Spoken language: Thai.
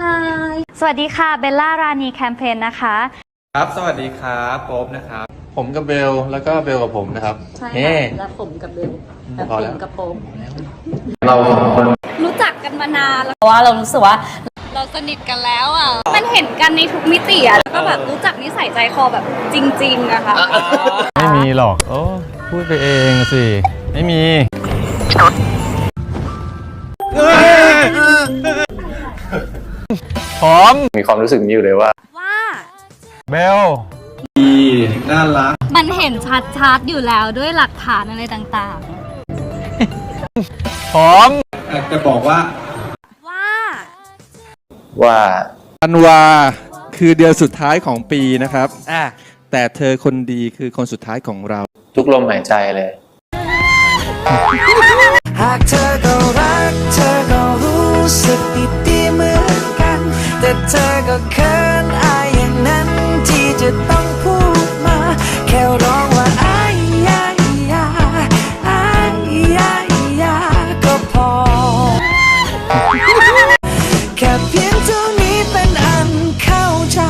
ฮายสวัสดีค่ะ เบลล่ารานีแคมเปญนะคะ ครับ สวัสดีครับโป๊บนะครับ ผมกับเบล แล้วก็เบลกับผมนะครับใช่เฮ้ค่ะและผมกับเบลและพอปิแล้วงกับโป๊มเราสองคนรู้จักกันมานานแล้วเพราะว่าเรารู้สึกว่า เราสนิทกันแล้วอะ มันเห็นกันในทุกมิติอะแล้วก็แบบรู้จักนิสัยใจคอแบบจริงๆอะค่ะไม่มีหรอก โอ้ พูดไปเองสิ ไม่มี พร้อม มีความรู้สึกนี้อยู่เลยว่า ว่า เบลน่ารัก มันเห็นชัดๆอยู่แล้วด้วยหลักฐานอะไรต่างพร้อมจะบอกว่า ๆ ว่า ว่า ธันวาคือเดือนสุดท้ายของปีนะครับแต่เธอคนดีคือคนสุดท้ายของเรา ทุกลมหายใจเลย หากเธอก็รัก แต่เธอก็เขินอายอย่างนั้นที่จะต้องพูดมา แค่ร้องว่าอายยายาอายยายาก็พอ แค่เพียงเท่านี้เป็นอันเข้าใจ